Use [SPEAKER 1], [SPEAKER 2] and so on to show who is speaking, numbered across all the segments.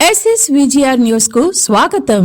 [SPEAKER 1] SS VGR news కు స్వాగతం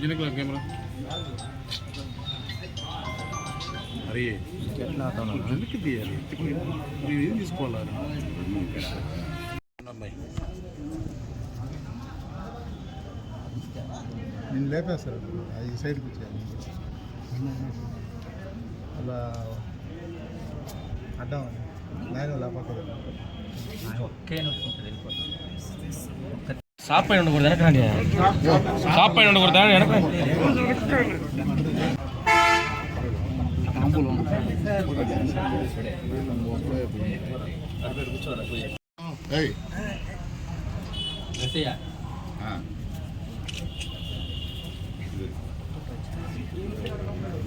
[SPEAKER 2] జినకల camera అరే వెనక్కి తీయాలి మీరు ఏం తీసుకోవాలి
[SPEAKER 3] లేపేస్తారు ఈ సైడ్కి వచ్చాను అలా అడ్డం నేను లేకపోతే
[SPEAKER 4] షాప్ పైన ఉండకూడదు వెనకరండి షాప్ పైన ఉండకూడదు వెనక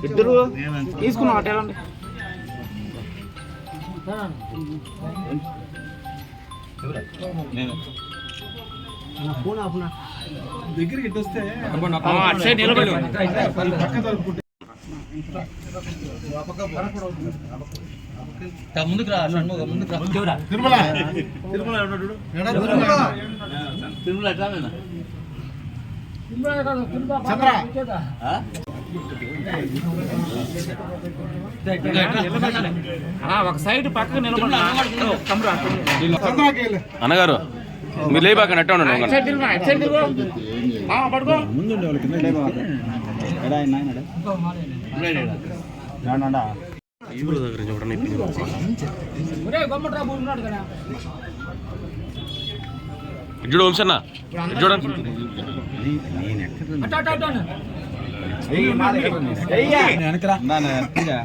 [SPEAKER 4] ఇద్దరు తీసుకున్నాం వెళ్ళండి.
[SPEAKER 3] దగ్గరికి ఇటు వస్తే
[SPEAKER 4] ముందుకు రా షణ్ముఖ ముందుకు రా.
[SPEAKER 3] తిరుమల. తిరుమల. తిరుమల
[SPEAKER 4] తిరుమల. ఒక సైడ్ పక్కకు నిలబడి కమరా
[SPEAKER 3] చంద్రకి వెళ్ళు.
[SPEAKER 5] అన్నగారు మీరు లేబాక అట్టే ఉండండి
[SPEAKER 4] సైడ్ చూడు అటు సైడ్
[SPEAKER 5] చూడండి ఇడ్డు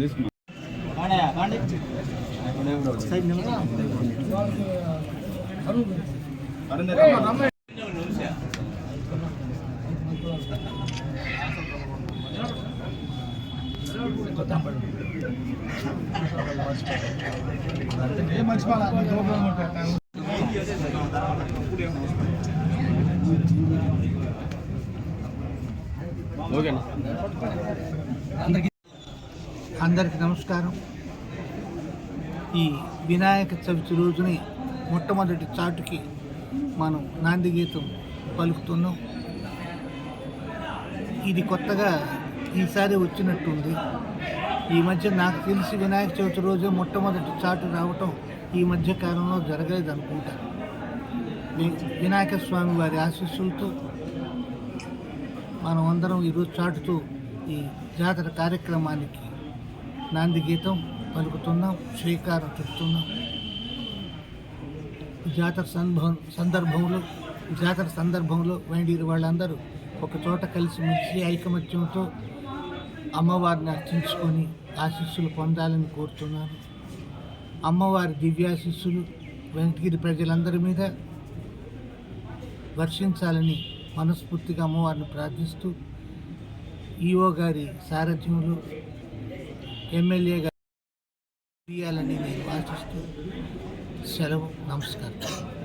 [SPEAKER 3] తీసుకున్నా
[SPEAKER 5] చూడండి
[SPEAKER 6] అందరికి నమస్కారం. ఈ వినాయక చవితి రోజుని మొట్టమొదటి చాటుకి మనం నాంది గీతం పలుకుతున్నాం. ఇది కొత్తగా ఈసారి వచ్చినట్టుంది. ఈ మధ్య నాకు తెలిసి వినాయక చవితి రోజే మొట్టమొదటి చాటు రావటం ఈ మధ్య కాలంలో జరగలేదు అనుకుంటాను వినాయక స్వామి వారి ఆశీస్సులతో మనం అందరం ఈరోజు చాటుతూ ఈ జాతర కార్యక్రమానికి నాంది గీతం పలుకుతున్నాం శ్రీకారం చుడుతున్నాం. జాతర సందర్భం సందర్భంలో జాతర సందర్భంలో వేండీరు వాళ్ళందరూ ఒక చోట కలిసిమెలిసి ఐకమత్యంతో అమ్మవారిని అర్చించుకొని ఆశీస్సులు పొందాలని కోరుతున్నాను. అమ్మవారి దివ్యాశీస్సులు వెంకటగిరి ప్రజలందరి మీద వర్షించాలని మనస్ఫూర్తిగా అమ్మవారిని ప్రార్థిస్తూ ఈఓ గారి సారథ్యంలో ఎమ్మెల్యే గారి చేయాలని నేను ఆశిస్తూ సెలవు నమస్కారం.